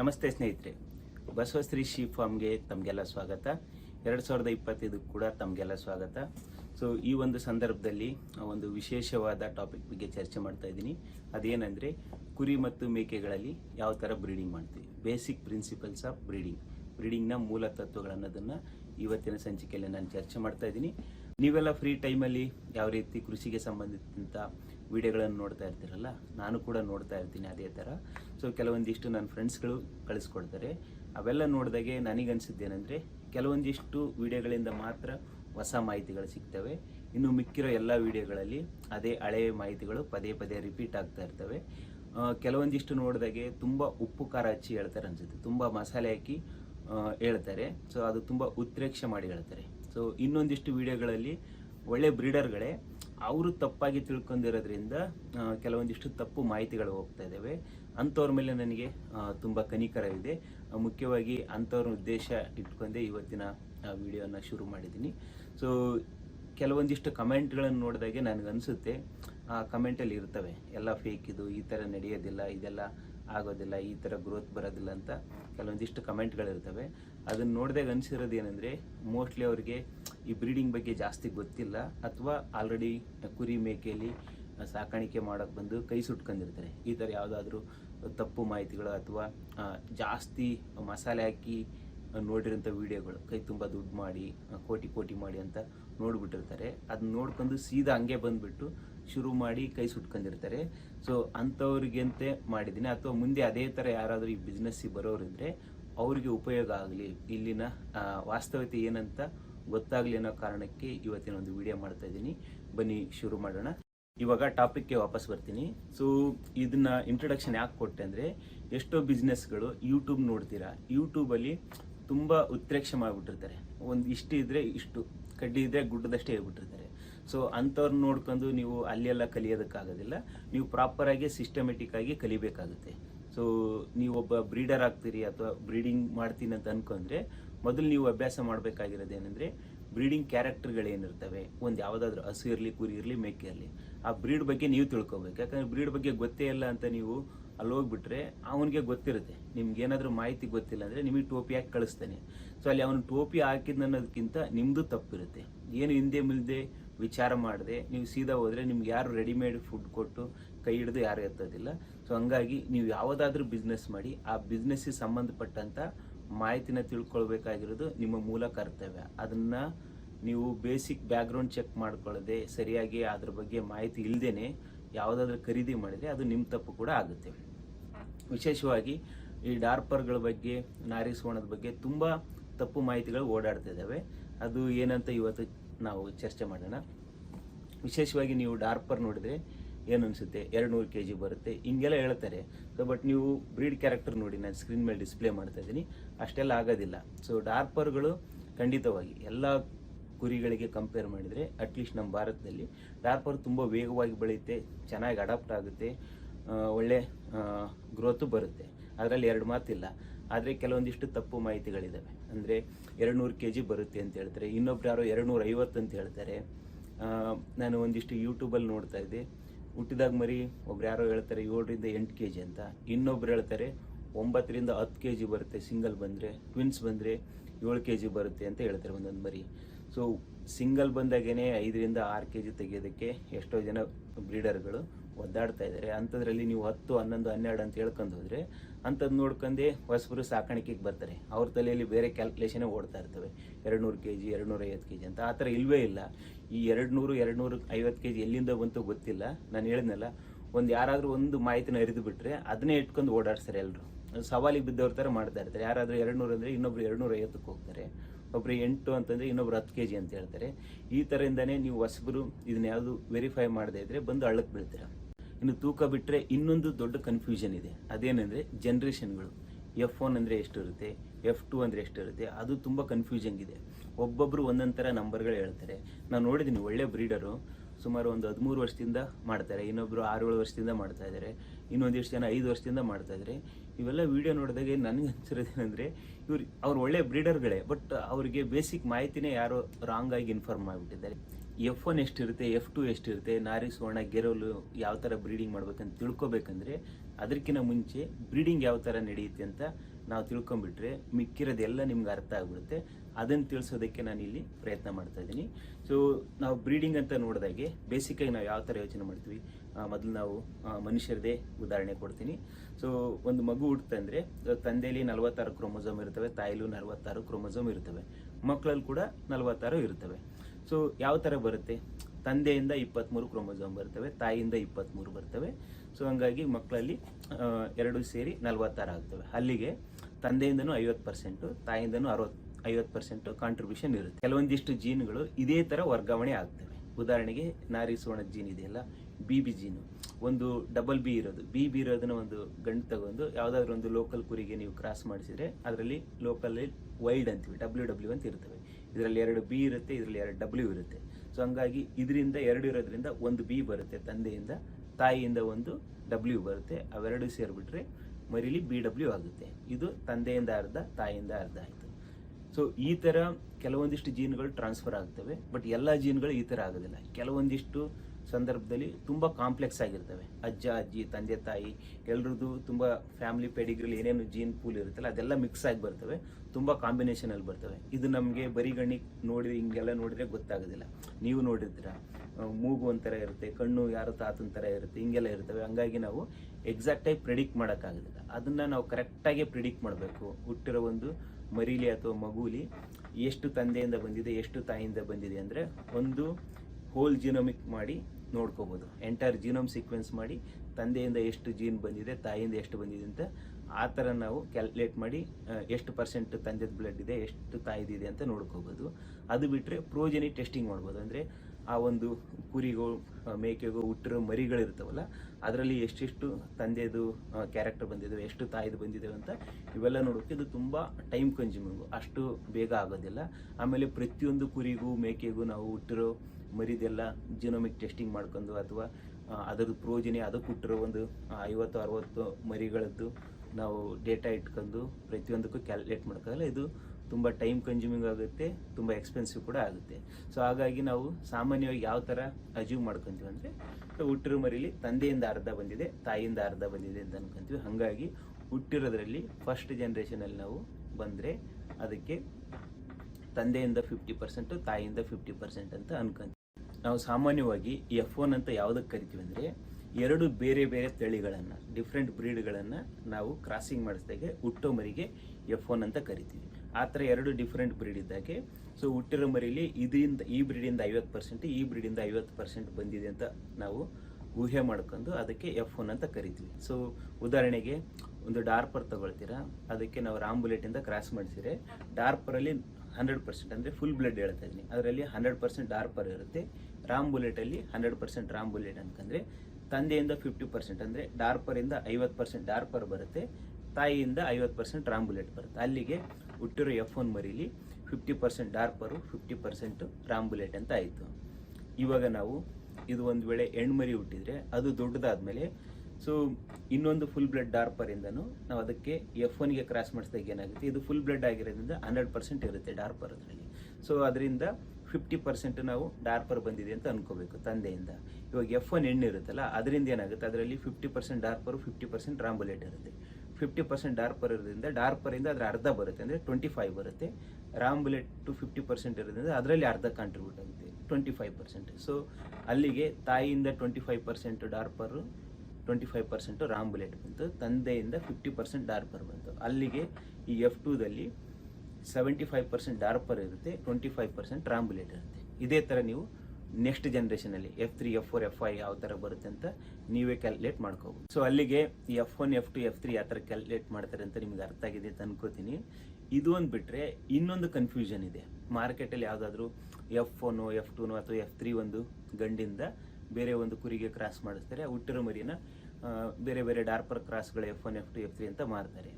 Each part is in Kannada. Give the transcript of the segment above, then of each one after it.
ನಮಸ್ತೆ ಸ್ನೇಹಿತರೆ. ಬಸವಶ್ರೀ ಶೀ ಫಾರ್ಮ್ಗೆ ತಮಗೆಲ್ಲ ಸ್ವಾಗತ. ಎರಡು ಸಾವಿರದ ಇಪ್ಪತ್ತೈದು ಕೂಡ ತಮಗೆಲ್ಲ ಸ್ವಾಗತ. ಸೊ ಈ ಒಂದು ಸಂದರ್ಭದಲ್ಲಿ ಒಂದು ವಿಶೇಷವಾದ ಟಾಪಿಕ್ ಬಗ್ಗೆ ಚರ್ಚೆ ಮಾಡ್ತಾ ಇದ್ದೀನಿ. ಅದೇನೆಂದರೆ, ಕುರಿ ಮತ್ತು ಮೇಕೆಗಳಲ್ಲಿ ಯಾವ ಥರ ಬ್ರೀಡಿಂಗ್ ಮಾಡ್ತೀವಿ? ಬೇಸಿಕ್ ಪ್ರಿನ್ಸಿಪಲ್ಸ್ ಆಫ್ ಬ್ರೀಡಿಂಗ್ ಬ್ರೀಡಿಂಗ್ನ ಮೂಲ ತತ್ವಗಳನ್ನೋದನ್ನು ಇವತ್ತಿನ ಸಂಚಿಕೆಯಲ್ಲಿ ನಾನು ಚರ್ಚೆ ಮಾಡ್ತಾ ಇದ್ದೀನಿ. ನೀವೆಲ್ಲ ಫ್ರೀ ಟೈಮಲ್ಲಿ ಯಾವ ರೀತಿ ಕೃಷಿಗೆ ಸಂಬಂಧಿಸಿದಂಥ ವಿಡಿಯೋಗಳನ್ನು ನೋಡ್ತಾ ಇರ್ತೀರಲ್ಲ, ನಾನು ಕೂಡ ನೋಡ್ತಾ ಇರ್ತೀನಿ ಅದೇ ಥರ ಸೊ ಕೆಲವೊಂದಿಷ್ಟು ನನ್ನ ಫ್ರೆಂಡ್ಸ್ಗಳು ಕಳಿಸ್ಕೊಡ್ತಾರೆ. ಅವೆಲ್ಲ ನೋಡಿದಾಗೆ ನನಗನ್ಸಿದ್ದೇನೆಂದರೆ, ಕೆಲವೊಂದಿಷ್ಟು ವಿಡಿಯೋಗಳಿಂದ ಮಾತ್ರ ಹೊಸ ಮಾಹಿತಿಗಳು ಸಿಗ್ತವೆ. ಇನ್ನು ಮಿಕ್ಕಿರೋ ಎಲ್ಲ ವಿಡಿಯೋಗಳಲ್ಲಿ ಅದೇ ಹಳೆಯ ಮಾಹಿತಿಗಳು ಪದೇ ಪದೇ ರಿಪೀಟ್ ಆಗ್ತಾ ಇರ್ತವೆ. ಕೆಲವೊಂದಿಷ್ಟು ನೋಡಿದಾಗೆ ತುಂಬ ಉಪ್ಪು ಖಾರ ಹಚ್ಚಿ ಹೇಳ್ತಾರೆ ಅನಿಸುತ್ತೆ. ತುಂಬ ಮಸಾಲೆ ಹಾಕಿ ಹೇಳ್ತಾರೆ. ಸೊ ಅದು ತುಂಬ ಉತ್ಪ್ರೇಕ್ಷೆ ಮಾಡಿ ಹೇಳ್ತಾರೆ. ಸೊ ಇನ್ನೊಂದಿಷ್ಟು ವಿಡಿಯೋಗಳಲ್ಲಿ ಒಳ್ಳೆ ಬ್ರೀಡರ್ಗಳೇ, ಅವರು ತಪ್ಪಾಗಿ ತಿಳ್ಕೊಂಡಿರೋದ್ರಿಂದ ಕೆಲವೊಂದಿಷ್ಟು ತಪ್ಪು ಮಾಹಿತಿಗಳು ಹೋಗ್ತಾ ಇದ್ದಾವೆ ಅಂಥವ್ರ ಮೇಲೆ ನನಗೆ ತುಂಬ ಇದೆ ಮುಖ್ಯವಾಗಿ ಅಂಥವ್ರ ಉದ್ದೇಶ ಇಟ್ಕೊಂಡೇ ಇವತ್ತಿನ ವಿಡಿಯೋನ ಶುರು ಮಾಡಿದ್ದೀನಿ. ಸೊ ಕೆಲವೊಂದಿಷ್ಟು ಕಮೆಂಟ್ಗಳನ್ನು ನೋಡಿದಾಗೆ ನನಗನ್ಸುತ್ತೆ ಆ, ಕಮೆಂಟಲ್ಲಿ ಇರ್ತವೆ, ಎಲ್ಲ ಫೇಕ್ ಇದು, ಈ ಥರ ನಡೆಯೋದಿಲ್ಲ, ಇದೆಲ್ಲ ಆಗೋದಿಲ್ಲ, ಈ ಥರ ಗ್ರೋತ್ ಬರೋದಿಲ್ಲ ಅಂತ ಕೆಲವೊಂದಿಷ್ಟು ಕಮೆಂಟ್ಗಳಿರ್ತವೆ. ಅದನ್ನು ನೋಡಿದಾಗ ಅನಿಸಿರೋದು ಏನಂದರೆ ಮೋಸ್ಟ್ಲಿ ಅವರಿಗೆ ಈ ಬ್ರೀಡಿಂಗ್ ಬಗ್ಗೆ ಜಾಸ್ತಿ ಗೊತ್ತಿಲ್ಲ, ಅಥವಾ ಆಲ್ರೆಡಿ ಕುರಿ ಮೇಕೆಯಲ್ಲಿ ಸಾಕಾಣಿಕೆ ಮಾಡೋಕ್ಕೆ ಬಂದು ಕೈ ಸುಟ್ಕೊಂಡಿರ್ತಾರೆ. ಈ ಥರ ಯಾವುದಾದ್ರೂ ತಪ್ಪು ಮಾಹಿತಿಗಳು ಅಥವಾ ಜಾಸ್ತಿ ಮಸಾಲೆ ಹಾಕಿ ನೋಡಿರೋಂಥ ವೀಡಿಯೋಗಳು, ಕೈ ತುಂಬ ದುಡ್ಡು ಮಾಡಿ ಕೋಟಿ ಕೋಟಿ ಮಾಡಿ ಅಂತ ನೋಡ್ಬಿಟ್ಟಿರ್ತಾರೆ. ಅದನ್ನ ನೋಡ್ಕೊಂಡು ಸೀದಾ ಹಂಗೆ ಬಂದುಬಿಟ್ಟು ಶುರು ಮಾಡಿ ಕೈ ಸುಟ್ಕೊಂಡಿರ್ತಾರೆ. ಸೊ ಅಂಥವ್ರಿಗಂತೆ ಮಾಡಿದ್ದೀನಿ. ಅಥವಾ ಮುಂದೆ ಅದೇ ಥರ ಯಾರಾದರೂ ಈ ಬಿಸ್ನೆಸ್ಸಿಗೆ ಬರೋರಿದ್ರೆ ಅವರಿಗೆ ಉಪಯೋಗ ಆಗಲಿ, ಇಲ್ಲಿನ ವಾಸ್ತವತೆ ಏನಂತ ಗೊತ್ತಾಗಲಿ ಅನ್ನೋ ಕಾರಣಕ್ಕೆ ಇವತ್ತಿನ ಒಂದು ವಿಡಿಯೋ ಮಾಡ್ತಾ ಇದ್ದೀನಿ. ಬನ್ನಿ, ಶುರು ಮಾಡೋಣ. ಇವಾಗ ಟಾಪಿಕ್ಗೆ ವಾಪಸ್ ಬರ್ತೀನಿ. ಸೊ ಇದನ್ನ ಇಂಟ್ರೊಡಕ್ಷನ್ ಯಾಕೆ ಕೊಟ್ಟೆ ಅಂದರೆ, ಎಷ್ಟೋ ಬಿಸ್ನೆಸ್ಗಳು ಯೂಟ್ಯೂಬ್ ನೋಡ್ತೀರಾ? ಯೂಟ್ಯೂಬಲ್ಲಿ ತುಂಬ ಉತ್ಪ್ರೇಕ್ಷೆ ಮಾಡಿಬಿಟ್ಟಿರ್ತಾರೆ. ಒಂದು ಇಷ್ಟು ಇದ್ದರೆ ಇಷ್ಟು, ಕಡ್ಡಿ ಇದ್ದರೆ ಗುಡ್ಡದಷ್ಟೇ ಹೇಳ್ಬಿಟ್ಟಿರ್ತಾರೆ. ಸೊ ಅಂಥವ್ರನ್ನ ನೋಡ್ಕೊಂಡು ನೀವು ಅಲ್ಲೆಲ್ಲ ಕಲಿಯೋದಕ್ಕಾಗೋದಿಲ್ಲ. ನೀವು ಪ್ರಾಪರಾಗಿ ಸಿಸ್ಟಮೆಟಿಕ್ಕಾಗಿ ಕಲಿಬೇಕಾಗುತ್ತೆ. ಸೊ ನೀವು ಒಬ್ಬ ಬ್ರೀಡರ್ ಆಗ್ತೀರಿ ಅಥವಾ ಬ್ರೀಡಿಂಗ್ ಮಾಡ್ತೀನಿ ಅಂತ ಅನ್ಕೊಂಡ್ರೆ, ಮೊದಲು ನೀವು ಅಭ್ಯಾಸ ಮಾಡಬೇಕಾಗಿರೋದು ಏನಂದರೆ ಬ್ರೀಡಿಂಗ್ ಕ್ಯಾರೆಕ್ಟರ್ಗಳೇನಿರ್ತವೆ ಒಂದು ಯಾವುದಾದ್ರೂ ಹಸು ಇರಲಿ, ಕುರಿ ಇರಲಿ, ಮೇಕೆ ಇರಲಿ. ಆ ಬ್ರೀಡ್ ಬಗ್ಗೆ ನೀವು ತಿಳ್ಕೊಬೇಕು. ಯಾಕಂದ್ರೆ ಬ್ರೀಡ್ ಬಗ್ಗೆ ಗೊತ್ತೇ ಇಲ್ಲ ಅಂತ ನೀವು ಅಲ್ಲಿ ಹೋಗ್ಬಿಟ್ರೆ ಅವನಿಗೆ ಗೊತ್ತಿರುತ್ತೆ. ನಿಮ್ಗೆ ಏನಾದರೂ ಮಾಹಿತಿ ಗೊತ್ತಿಲ್ಲ ಅಂದರೆ ನಿಮಗೆ ಟೋಪಿ ಹಾಕಿ ಕಳಿಸ್ತಾನೆ. ಸೊ ಅಲ್ಲಿ ಅವನು ಟೋಪಿ ಹಾಕಿದ್ನ ಅನ್ನೋದಕ್ಕಿಂತ ನಿಮ್ಮದು ತಪ್ಪಿರುತ್ತೆ. ಏನು ಹಿಂದೆ ಮುಂದೆ ವಿಚಾರ ಮಾಡದೆ, ನೀವು ಸೀದಾ ಹೋದರೆ ನಿಮ್ಗೆ ಯಾರು ರೆಡಿಮೇಡ್ ಫುಡ್ ಕೊಟ್ಟು ಕೈ ಹಿಡಿದು ಯಾರು ಎತ್ತೋದಿಲ್ಲ. ಸೊ ಹಂಗಾಗಿ ನೀವು ಯಾವುದಾದ್ರೂ ಬಿಸ್ನೆಸ್ ಮಾಡಿ, ಆ ಬಿಸ್ನೆಸ್ಸಿಗೆ ಸಂಬಂಧಪಟ್ಟಂಥ ಮಾಹಿತಿನ ತಿಳ್ಕೊಳ್ಬೇಕಾಗಿರೋದು ನಿಮ್ಮ ಮೂಲ ಕರ್ತವ್ಯ. ಅದನ್ನ ನೀವು ಬೇಸಿಕ್ ಬ್ಯಾಕ್ಗ್ರೌಂಡ್ ಚೆಕ್ ಮಾಡ್ಕೊಳ್ಳದೆ ಸರಿಯಾಗಿ ಅದ್ರ ಬಗ್ಗೆ ಮಾಹಿತಿ ಇಲ್ಲದೇನೆ ಯಾವುದಾದ್ರೂ ಖರೀದಿ ಮಾಡಿದರೆ ಅದು ನಿಮ್ಮ ತಪ್ಪು ಕೂಡ ಆಗುತ್ತೆ. ವಿಶೇಷವಾಗಿ ಈ ಡಾರ್ಪರ್ಗಳ ಬಗ್ಗೆ, ನಾರಿ ಸುವರ್ಣದ ಬಗ್ಗೆ ತುಂಬ ತಪ್ಪು ಮಾಹಿತಿಗಳು ಓಡಾಡ್ತಾ ಇದ್ದಾವೆ ಅದು ಏನಂತ ಇವತ್ತು ನಾವು ಚರ್ಚೆ ಮಾಡೋಣ. ವಿಶೇಷವಾಗಿ ನೀವು ಡಾರ್ಪರ್ ನೋಡಿದ್ರೆ ಏನು ಅನಿಸುತ್ತೆ? ಎರಡು ನೂರು ಕೆ ಜಿ ಬರುತ್ತೆ. ಹಿಂಗೆಲ್ಲ ಹೇಳ್ತಾರೆ. ಸೊ ಬಟ್ ನೀವು ಬ್ರೀಡ್ ಕ್ಯಾರೆಕ್ಟರ್ ನೋಡಿ ನಾನು ಸ್ಕ್ರೀನ್ ಮೇಲೆ ಡಿಸ್ಪ್ಲೇ ಮಾಡ್ತಾ ಇದ್ದೀನಿ. ಅಷ್ಟೆಲ್ಲ ಆಗೋದಿಲ್ಲ. ಸೊ ಡಾರ್ಪರ್ಗಳು ಖಂಡಿತವಾಗಿ ಎಲ್ಲ ಕುರಿಗಳಿಗೆ ಕಂಪೇರ್ ಮಾಡಿದರೆ ಅಟ್ಲೀಸ್ಟ್ ನಮ್ಮ ಭಾರತದಲ್ಲಿ ಡಾರ್ಪರ್ ತುಂಬ ವೇಗವಾಗಿ ಬೆಳೆಯುತ್ತೆ, ಚೆನ್ನಾಗಿ ಅಡಾಪ್ಟ್ ಆಗುತ್ತೆ ಒಳ್ಳೆ ಗ್ರೋತು ಬರುತ್ತೆ. ಅದರಲ್ಲಿ ಎರಡು ಮಾತಿಲ್ಲ. ಆದರೆ ಕೆಲವೊಂದಿಷ್ಟು ತಪ್ಪು ಮಾಹಿತಿಗಳಿದ್ದಾವೆ ಅಂದರೆ ಎರಡು ನೂರು ಕೆ ಜಿ ಬರುತ್ತೆ ಅಂತ ಹೇಳ್ತಾರೆ. ಇನ್ನೊಬ್ರು ಯಾರೋ ಎರಡು ನೂರ ಐವತ್ತು ಅಂತ ಹೇಳ್ತಾರೆ. ನಾನು ಒಂದಿಷ್ಟು ಯೂಟ್ಯೂಬಲ್ಲಿ ನೋಡ್ತಾ ಇದ್ದೆ. ಹುಟ್ಟಿದಾಗ ಮರಿ ಒಬ್ರು ಯಾರೋ ಹೇಳ್ತಾರೆ, ಏಳರಿಂದ ಎಂಟು ಕೆ ಜಿ ಅಂತ. ಇನ್ನೊಬ್ರು ಹೇಳ್ತಾರೆ, ಒಂಬತ್ತರಿಂದ ಹತ್ತು ಕೆ ಜಿ ಬರುತ್ತೆ. ಸಿಂಗಲ್ ಬಂದರೆ ಟ್ವಿನ್ಸ್ ಬಂದರೆ ಏಳು ಕೆ ಜಿ ಬರುತ್ತೆ ಅಂತ ಹೇಳ್ತಾರೆ ಒಂದೊಂದು ಮರಿ. ಸೊ ಸಿಂಗಲ್ ಬಂದಾಗೇನೆ ಐದರಿಂದ ಆರು ಕೆ ಜಿ ತೆಗೆಯೋದಕ್ಕೆ ಎಷ್ಟೋ ಜನ ಬ್ರೀಡರ್ಗಳು ಒದ್ದಾಡ್ತಾ ಇದ್ದಾರೆ. ಅಂಥದ್ರಲ್ಲಿ ನೀವು ಹತ್ತು, ಹನ್ನೊಂದು, ಹನ್ನೆರಡು ಅಂತ ಹೇಳ್ಕೊಂಡು ಹೋದರೆ ಅಂಥದ್ದು ನೋಡ್ಕೊಂಡೇ ಹೊಸಬರು ಸಾಕಾಣಿಕೆಗೆ ಬರ್ತಾರೆ. ಅವ್ರ ತಲೆಯಲ್ಲಿ ಬೇರೆ ಕ್ಯಾಲ್ಕುಲೇಷನೇ ಓಡ್ತಾ ಇರ್ತವೆ. ಎರಡು ನೂರು ಕೆ ಜಿ ಎರಡು ಐವತ್ತು ಕೆ ಜಿ ಅಂತ. ಆ ಥರ ಇಲ್ವೇ ಇಲ್ಲ. ಈ ಎರಡು ನೂರು ಎರಡು ನೂರು ಐವತ್ತು ಕೆ ಜಿ ಎಲ್ಲಿಂದ ಬಂತು ಗೊತ್ತಿಲ್ಲ. ನಾನು ಹೇಳಿದ್ನಲ್ಲ, ಒಂದು ಯಾರಾದರೂ ಒಂದು ಮಾಹಿತಿನ ಅರಿದು ಬಿಟ್ಟರೆ ಅದನ್ನೇ ಇಟ್ಕೊಂಡು ಓಡಾಡ್ತಾರೆ ಎಲ್ಲರೂ ಸವಾಲಿಗೆ ಬಿದ್ದವ್ರ ಥರ ಮಾಡ್ತಾ ಇರ್ತಾರೆ. ಯಾರಾದರೂ ಎರಡು ನೂರು ಅಂದರೆ ಇನ್ನೊಬ್ರು ಎರಡು ನೂರ ಐವತ್ತಕ್ಕೆ ಹೋಗ್ತಾರೆ. ಒಬ್ರು ಎಂಟು ಅಂತಂದರೆ ಇನ್ನೊಬ್ರು ಹತ್ತು ಕೆ ಜಿ ಅಂತ ಹೇಳ್ತಾರೆ. ಈ ಥರದಿಂದನೇ ನೀವು ಹೊಸಬರು ಇದನ್ನ ಯಾವುದು ವೆರಿಫೈ ಮಾಡದೇ ಇದ್ದರೆ ಬಂದು ಹಳ್ಳಕ್ಕೆ ಬೀಳ್ತೀರ. ಇನ್ನು ತೂಕ ಬಿಟ್ಟರೆ ಇನ್ನೊಂದು ದೊಡ್ಡ ಕನ್ಫ್ಯೂಷನ್ ಇದೆ. ಅದೇನೆಂದರೆ ಜನ್ರೇಷನ್ಗಳು ಎಫ್ ಒನ್ ಅಂದರೆ ಎಷ್ಟು ಇರುತ್ತೆ ಎಫ್ ಟು ಅಂದರೆ ಎಷ್ಟು ಇರುತ್ತೆ ಅದು ತುಂಬ ಕನ್ಫ್ಯೂಷನ್ ಇದೆ. ಒಬ್ಬೊಬ್ಬರು ಒಂದೊಂದು ಥರ ನಂಬರ್ಗಳು ಹೇಳ್ತಾರೆ. ನಾನು ನೋಡಿದ್ದೀನಿ ಒಳ್ಳೆ ಬ್ರೀಡರು ಸುಮಾರು ಒಂದು ಹದಿಮೂರು ವರ್ಷದಿಂದ ಮಾಡ್ತಾರೆ. ಇನ್ನೊಬ್ಬರು ಆರು ಏಳು ವರ್ಷದಿಂದ ಮಾಡ್ತಾ ಇದ್ದಾರೆ ಇನ್ನೊಂದಿಷ್ಟು ಜನ ಐದು ವರ್ಷದಿಂದ ಮಾಡ್ತಾ ಇದ್ರೆ, ಇವೆಲ್ಲ ವಿಡಿಯೋ ನೋಡಿದಾಗ ನನಗೆ ಅನ್ಸಿರೋದು ಏನಂದ್ರೆ, ಇವ್ರು ಅವ್ರು ಒಳ್ಳೆ ಬ್ರೀಡರ್ಗಳೇ, ಬಟ್ ಅವರಿಗೆ ಬೇಸಿಕ್ ಮಾಹಿತಿನೇ ಯಾರೋ ರಾಂಗ್ ಆಗಿ ಇನ್ಫಾರ್ಮ್ ಮಾಡಿಬಿಟ್ಟಿದ್ದಾರೆ. ಎಫ್ ಒನ್ ಎಷ್ಟಿರುತ್ತೆ, ಎಫ್ ಟು ಎಷ್ಟಿರುತ್ತೆ, ನಾರಿ, ಸುವರ್ಣ, ಗೆರೋಲು ಯಾವ ಥರ ಬ್ರೀಡಿಂಗ್ ಮಾಡ್ಬೇಕಂತ ತಿಳ್ಕೊಬೇಕಂದ್ರೆ ಅದಕ್ಕಿಂತ ಮುಂಚೆ ಬ್ರೀಡಿಂಗ್ ಯಾವ ಥರ ನಡೆಯುತ್ತೆ ಅಂತ ನಾವು ತಿಳ್ಕೊಂಬಿಟ್ರೆ ಮಿಕ್ಕಿರೋದೆಲ್ಲ ನಿಮ್ಗೆ ಅರ್ಥ ಆಗ್ಬಿಡುತ್ತೆ. ಅದನ್ನು ತಿಳಿಸೋದಕ್ಕೆ ನಾನು ಇಲ್ಲಿ ಪ್ರಯತ್ನ ಮಾಡ್ತಾ ಇದ್ದೀನಿ. ಸೊ ನಾವು ಬ್ರೀಡಿಂಗ್ ಅಂತ ನೋಡಿದಾಗೆ ಬೇಸಿಕಾಗಿ ನಾವು ಯಾವ ಥರ ಯೋಚನೆ ಮಾಡ್ತೀವಿ? ಮೊದಲು ನಾವು ಮನುಷ್ಯರದೇ ಉದಾಹರಣೆ ಕೊಡ್ತೀನಿ. ಸೊ ಒಂದು ಮಗು ಹುಟ್ಟುತ್ತಂದರೆ ತಂದೆಯಲ್ಲಿ ನಲವತ್ತಾರು ಕ್ರೋಮೋಸೋಮ್ ಇರ್ತವೆ, ತಾಯಿಲೂ ನಲವತ್ತಾರು ಕ್ರೋಮೋಸೋಮ್ ಇರ್ತವೆ. ಮಕ್ಕಳಲ್ಲಿ ಕೂಡ ನಲವತ್ತಾರು ಇರ್ತವೆ. ಸೊ ಯಾವ ಥರ ಬರುತ್ತೆ? ತಂದೆಯಿಂದ ಇಪ್ಪತ್ತ್ಮೂರು ಕ್ರೋಮೋಸೋಮ್ ಬರ್ತವೆ, ತಾಯಿಯಿಂದ ಇಪ್ಪತ್ತ್ಮೂರು ಬರ್ತವೆ. ಸೊ ಹಂಗಾಗಿ ಮಕ್ಕಳಲ್ಲಿ ಎರಡು ಸೇರಿ ನಲವತ್ತಾರು ಆಗ್ತವೆ. ಅಲ್ಲಿಗೆ ತಂದೆಯಿಂದನೂ ಐವತ್ತು ಪರ್ಸೆಂಟು ತಾಯಿಯಿಂದನೂ ಅರವತ್ತು ಐವತ್ತು ಪರ್ಸೆಂಟು ಕಾಂಟ್ರಿಬ್ಯೂಷನ್ ಇರುತ್ತೆ. ಕೆಲವೊಂದಿಷ್ಟು ಜೀನ್ಗಳು ಇದೇ ಥರ ವರ್ಗಾವಣೆ ಆಗ್ತವೆ. ಉದಾಹರಣೆಗೆ ನಾರಿ ಸುವರ್ಣ ಜೀನ್ ಇದೆಯಲ್ಲ ಬಿ ಬಿ ಜೀನು. ಒಂದು ಡಬಲ್ ಬಿ ಇರೋದು. ಬಿ ಬಿ ಇರೋದನ್ನ ಒಂದು ಗಂಡು ತಗೊಂಡು ಯಾವುದಾದ್ರೂ ಒಂದು ಲೋಕಲ್ ಕುರಿಗೆ ನೀವು ಕ್ರಾಸ್ ಮಾಡಿಸಿದರೆ ಅದರಲ್ಲಿ ಲೋಕಲ್ ವೈಲ್ಡ್ ಅಂತೀವಿ ಡಬ್ಲ್ಯೂ ಡಬ್ಲ್ಯೂ ಅಂತ ಇರ್ತವೆ. ಇದರಲ್ಲಿ ಎರಡು ಬಿ ಇರುತ್ತೆ, ಇದರಲ್ಲಿ ಎರಡು ಡಬ್ಲ್ಯೂ ಇರುತ್ತೆ. ಸೊ ಹಂಗಾಗಿ ಇದರಿಂದ ಎರಡು ಇರೋದ್ರಿಂದ ಒಂದು ಬಿ ಬರುತ್ತೆ, ತಂದೆಯಿಂದ, ತಾಯಿಯಿಂದ ಒಂದು ಡಬ್ಲ್ಯೂ ಬರುತ್ತೆ. ಅವೆರಡು ಸೇರಿಬಿಟ್ರೆ ಮರಿಲಿ ಬಿ ಡಬ್ಲ್ಯೂ ಆಗುತ್ತೆ. ಇದು ತಂದೆಯಿಂದ ಅರ್ಧ, ತಾಯಿಯಿಂದ ಅರ್ಧ ಆಯಿತು. ಸೊ ಈ ಥರ ಕೆಲವೊಂದಿಷ್ಟು ಜೀನ್ಗಳು ಟ್ರಾನ್ಸ್ಫರ್ ಆಗ್ತವೆ ಬಟ್ ಎಲ್ಲ ಜೀನ್ಗಳು ಈ ಥರ ಆಗೋದಿಲ್ಲ. ಕೆಲವೊಂದಿಷ್ಟು ಸಂದರ್ಭದಲ್ಲಿ ತುಂಬ ಕಾಂಪ್ಲೆಕ್ಸ್ ಆಗಿರ್ತವೆ. ಅಜ್ಜ, ಅಜ್ಜಿ, ತಂದೆ, ತಾಯಿ, ಎಲ್ರದ್ದು ತುಂಬ ಫ್ಯಾಮಿಲಿ ಪೆಡಿಗ್ರಲ್ಲಿ ಏನೇನು ಜೀನ್ ಪೂಲ್ ಇರುತ್ತಲ್ಲ, ಅದೆಲ್ಲ ಮಿಕ್ಸ್ ಆಗಿ ಬರ್ತವೆ. ತುಂಬ ಕಾಂಬಿನೇಷನಲ್ಲಿ ಬರ್ತವೆ. ಇದು ನಮಗೆ ಬರಿಗಣ್ಣಿ ನೋಡಿ, ಹಿಂಗೆಲ್ಲ ನೋಡಿದ್ರೆ ಗೊತ್ತಾಗೋದಿಲ್ಲ. ನೀವು ನೋಡಿದ್ರೆ ಮೂಗು ಒಂಥರ ಇರುತ್ತೆ, ಕಣ್ಣು ಯಾರು ತಾತನ ಥರ ಇರುತ್ತೆ, ಹಿಂಗೆಲ್ಲ ಇರ್ತವೆ. ಹಂಗಾಗಿ ನಾವು ಎಕ್ಸಾಕ್ಟಾಗಿ ಪ್ರಿಡಿಕ್ಟ್ ಮಾಡೋಕ್ಕಾಗೋದಿಲ್ಲ. ಅದನ್ನು ನಾವು ಕರೆಕ್ಟಾಗಿ ಪ್ರಿಡಿಕ್ಟ್ ಮಾಡಬೇಕು. ಹುಟ್ಟಿರೋ ಒಂದು ಮರಿಲಿ ಅಥವಾ ಮಗುಲಿ ಎಷ್ಟು ತಂದೆಯಿಂದ ಬಂದಿದೆ, ಎಷ್ಟು ತಾಯಿಯಿಂದ ಬಂದಿದೆ ಅಂದರೆ ಒಂದು ಹೋಲ್ ಜಿನೋಮಿಕ್ ಮಾಡಿ ನೋಡ್ಕೋಬೋದು. ಎಂಟೈರ್ ಜೀನೋಮ್ ಸೀಕ್ವೆನ್ಸ್ ಮಾಡಿ ತಂದೆಯಿಂದ ಎಷ್ಟು ಜೀನ್ ಬಂದಿದೆ, ತಾಯಿಯಿಂದ ಎಷ್ಟು ಬಂದಿದೆ ಅಂತ ಆ ಥರ ನಾವು ಕ್ಯಾಲ್ಕುಲೇಟ್ ಮಾಡಿ ಎಷ್ಟು ಪರ್ಸೆಂಟ್ ತಂದೆದ ಬ್ಲಡ್ ಇದೆ, ಎಷ್ಟು ತಾಯಿದಿದೆ ಅಂತ ನೋಡ್ಕೋಬೋದು. ಅದು ಬಿಟ್ಟರೆ ಪ್ರೋಜೆನಿ ಟೆಸ್ಟಿಂಗ್ ಮಾಡ್ಬೋದು. ಅಂದರೆ ಆ ಒಂದು ಕುರಿಗೋ ಮೇಕೆಗೋ, ಹುಟ್ಟಿರೋ ಮರಿಗಳಿರ್ತಾವಲ್ಲ, ಅದರಲ್ಲಿ ಎಷ್ಟೆಷ್ಟು ತಂದೆದು ಕ್ಯಾರೆಕ್ಟರ್ ಬಂದಿದ್ದಾವೆ ಎಷ್ಟು ತಾಯಿದು ಬಂದಿದ್ದಾವೆ ಅಂತ ಇವೆಲ್ಲ ನೋಡೋಕೆ ಇದು ತುಂಬ ಟೈಮ್ ಕನ್ಸ್ಯೂಮಿಂಗು ಅಷ್ಟು ಬೇಗ ಆಗೋದಿಲ್ಲ. ಆಮೇಲೆ ಪ್ರತಿಯೊಂದು ಕುರಿಗೂ, ಮೇಕೆಗೂ ನಾವು ಹುಟ್ಟಿರೋ ಮರಿದೆಲ್ಲ ಜಿನೋಮಿಕ್ ಟೆಸ್ಟಿಂಗ್ ಮಾಡ್ಕೊಂಡು ಅಥವಾ ಅದರ ಅದರದ್ದು ಪ್ರೋಜನಿ ಅದಕ್ಕೆ ಹುಟ್ಟಿರೋ ಒಂದು ಐವತ್ತು, ಅರವತ್ತು ಮರಿಗಳದ್ದು ನಾವು ಡೇಟಾ ಇಟ್ಕೊಂಡು ಪ್ರತಿಯೊಂದಕ್ಕೂ ಕ್ಯಾಲ್ಕುಲೇಟ್ ಮಾಡೋಕ್ಕಾಗಲ್ಲ ಇದು ತುಂಬ ಟೈಮ್ ಕನ್ಸ್ಯೂಮಿಂಗ್ ಆಗುತ್ತೆ, ತುಂಬ ಎಕ್ಸ್ಪೆನ್ಸಿವ್ ಕೂಡ ಆಗುತ್ತೆ. ಸೊ ಹಾಗಾಗಿ ನಾವು ಸಾಮಾನ್ಯವಾಗಿ ಯಾವ ಥರ ಅಜ್ಯೂಮ್ ಮಾಡ್ಕೊತೀವಿ ಅಂದರೆ, ಹುಟ್ಟಿರೋ ಮರಿಲಿ ತಂದೆಯಿಂದ ಅರ್ಧ ಬಂದಿದೆ, ತಾಯಿಯಿಂದ ಅರ್ಧ ಬಂದಿದೆ ಅಂತ ಅನ್ಕೊಂತೀವಿ. ಹಾಗಾಗಿ ಹುಟ್ಟಿರೋದ್ರಲ್ಲಿ ಫಸ್ಟ್ ಜನ್ರೇಷನಲ್ಲಿ ನಾವು ಬಂದರೆ ಅದಕ್ಕೆ ತಂದೆಯಿಂದ ಫಿಫ್ಟಿ ಪರ್ಸೆಂಟು ತಾಯಿಯಿಂದ ಫಿಫ್ಟಿ ಪರ್ಸೆಂಟ್ ಅಂತ ಅನ್ಕೊಂತೀವಿ. ನಾವು ಸಾಮಾನ್ಯವಾಗಿ ಎಫ್ ಒನ್ ಅಂತ ಯಾವುದಕ್ಕೆ ಕರಿತೀವಿ ಅಂದರೆ ಎರಡು ಬೇರೆ ಬೇರೆ ತಳಿಗಳನ್ನು ಡಿಫ್ರೆಂಟ್ ಬ್ರೀಡ್ಗಳನ್ನು ನಾವು ಕ್ರಾಸಿಂಗ್ ಮಾಡಿಸಿದಾಗೆ ಹುಟ್ಟೋ ಮರಿಗೆ ಎಫ್ ಒನ್ ಅಂತ ಕರಿತೀವಿ. ಆ ಥರ ಎರಡು ಡಿಫ್ರೆಂಟ್ ಬ್ರೀಡ್ ಇದ್ದಾಗೆ. ಸೊ ಹುಟ್ಟಿರೋ ಮರಿಲಿ ಇದರಿಂದ, ಈ ಬ್ರೀಡಿಂದ ಐವತ್ತು ಪರ್ಸೆಂಟ್ ಈ ಬ್ರೀಡಿಂದ ಐವತ್ತು ಪರ್ಸೆಂಟ್ ಬಂದಿದೆ ಅಂತ ನಾವು ಊಹೆ ಮಾಡ್ಕೊಂಡು ಅದಕ್ಕೆ ಎಫ್ ಒನ್ ಅಂತ ಕರಿತೀವಿ. ಸೊ ಉದಾಹರಣೆಗೆ ಒಂದು ಡಾರ್ಪರ್ ತಗೊಳ್ತೀರಾ? ಅದಕ್ಕೆ ನಾವು ರಾಂಬುಲೆಟಿಂದ ಕ್ರಾಸ್ ಮಾಡಿಸಿದ್ರೆ ಡಾರ್ಪರಲ್ಲಿ ಹಂಡ್ರೆಡ್ ಪರ್ಸೆಂಟ್ ಅಂದರೆ ಫುಲ್ ಬ್ಲಡ್ ಹೇಳ್ತಾ ಇದ್ದೀನಿ. ಅದರಲ್ಲಿ ಹಂಡ್ರೆಡ್ ಪರ್ಸೆಂಟ್ ಡಾರ್ಪರ್ ಇರುತ್ತೆ. ರಾಮ್ ಬುಲೆಟಲ್ಲಿ ಹಂಡ್ರೆಡ್ ಪರ್ಸೆಂಟ್ ರಾಮ್ ಬುಲೆಟ್ ಅಂತಂದರೆ ತಂದೆಯಿಂದ ಫಿಫ್ಟಿ ಪರ್ಸೆಂಟ್ ಅಂದರೆ ಡಾರ್ಪರಿಂದ ಐವತ್ತು ಪರ್ಸೆಂಟ್ ಡಾರ್ಪರ್ ಬರುತ್ತೆ, ತಾಯಿಯಿಂದ ಐವತ್ತು ಪರ್ಸೆಂಟ್ ರಾಮ್ ಬುಲೆಟ್ ಬರುತ್ತೆ. ಅಲ್ಲಿಗೆ ಹುಟ್ಟಿರೋ F one ಮರಿಲಿ fifty percent Dorper fifty percent Rambouillet ಅಂತ ಆಯಿತು. ಇವಾಗ ನಾವು ಇದು ಒಂದು ವೇಳೆ ಹೆಣ್ಮರಿ ಹುಟ್ಟಿದ್ರೆ ಅದು ದೊಡ್ಡದಾದ್ಮೇಲೆ ಸೊ ಇನ್ನೊಂದು ಫುಲ್ ಬ್ಲಡ್ ಡಾರ್ಪರಿಂದನೂ ನಾವು ಅದಕ್ಕೆ ಎಫ್ ಒನ್ಗೆ ಕ್ರಾಸ್ ಮಾಡಿಸಿದಾಗ ಏನಾಗುತ್ತೆ? ಇದು ಫುಲ್ ಬ್ಲಡ್ ಆಗಿರೋದ್ರಿಂದ ಹಂಡ್ರೆಡ್ ಪರ್ಸೆಂಟ್ ಇರುತ್ತೆ ಡಾರ್ಪರ್ ಅದರಲ್ಲಿ. ಸೊ ಅದರಿಂದ ಫಿಫ್ಟಿ ಪರ್ಸೆಂಟ್ ನಾವು ಡಾರ್ಪರ್ ಬಂದಿದೆ ಅಂತ ಅನ್ಕೋಬೇಕು ತಂದೆಯಿಂದ. ಇವಾಗ ಎಫ್ ಒನ್ ಎಣ್ಣೆ ಇರುತ್ತಲ್ಲ ಅದರಿಂದ ಏನಾಗುತ್ತೆ? ಅದರಲ್ಲಿ fifty percent Dorper fifty percent Rambouillet ಇರುತ್ತೆ. ಫಿಫ್ಟಿ ಪರ್ಸೆಂಟ್ ಡಾರ್ಪರ್ ಇರೋದ್ರಿಂದ ಡಾರ್ಪರಿಂದ ಅದರ ಅರ್ಧ ಬರುತ್ತೆ, ಅಂದರೆ ಟ್ವೆಂಟಿ ಫೈವ್ ಬರುತ್ತೆ. ರಾಂಬುಲೆಟ್ ಟು ಫಿಫ್ಟಿ ಪರ್ಸೆಂಟ್ ಇರೋದ್ರಿಂದ ಅದರಲ್ಲಿ ಅರ್ಧ ಕಾಂಟ್ರಿಬ್ಯೂಟ್ ಆಗುತ್ತೆ ಟ್ವೆಂಟಿ ಫೈವ್ ಪರ್ಸೆಂಟ್ ಸೊ ಅಲ್ಲಿಗೆ ತಾಯಿಯಿಂದ twenty five percent Dorper twenty five percent Rambouillet ಬಂತು, ತಂದೆಯಿಂದ ಫಿಫ್ಟಿ ಪರ್ಸೆಂಟ್ ಡಾರ್ಪರ್ ಬಂತು. ಅಲ್ಲಿಗೆ ಈ ಎಫ್ ಟೂದಲ್ಲಿ ಸೆವೆಂಟಿ ಫೈವ್ ಪರ್ಸೆಂಟ್ ಡಾರ್ಪರ್ ಇರುತ್ತೆ ಟ್ವೆಂಟಿ ಫೈವ್ ಪರ್ಸೆಂಟ್ ಟ್ರಾಂಬುಲೇಟ್ ಇರುತ್ತೆ. ಇದೇ ಥರ ನೀವು ನೆಕ್ಸ್ಟ್ ಜನ್ರೇಷನಲ್ಲಿ F three F four F I ಯಾವ ಥರ ಬರುತ್ತೆ ಅಂತ ನೀವೇ ಕ್ಯಾಲ್ಕುಲೇಟ್ ಮಾಡ್ಕೋಬೋದು. ಸೊ ಅಲ್ಲಿಗೆ F one F two F three ಯಾವ ಥರ ಕ್ಯಾಲ್ಕುಲೇಟ್ ಮಾಡ್ತಾರೆ ಅಂತ ನಿಮ್ಗೆ ಅರ್ಥ ಆಗಿದೆ ಅಂತ ಅನ್ಕೋತೀನಿ. ಇದು ಒಂದು ಬಿಟ್ಟರೆ ಇನ್ನೊಂದು ಕನ್ಫ್ಯೂಷನ್ ಇದೆ. ಮಾರ್ಕೆಟಲ್ಲಿ ಯಾವುದಾದ್ರೂ ಎಫ್ ಒನ್ನು ಎಫ್ ಟೂನು ಅಥವಾ ಎಫ್ ತ್ರೀ ಒಂದು ಗಂಡಿಂದ ಬೇರೆ ಒಂದು ಕುರಿಗೆ ಕ್ರಾಸ್ ಮಾಡಿಸ್ತಾರೆ, ಹುಟ್ಟಿರೋ ಮರಿನ ಬೇರೆ ಬೇರೆ Dorper ಕ್ರಾಸ್ಗಳು F one F two F three ಅಂತ ಮಾರ್ತಾರೆ.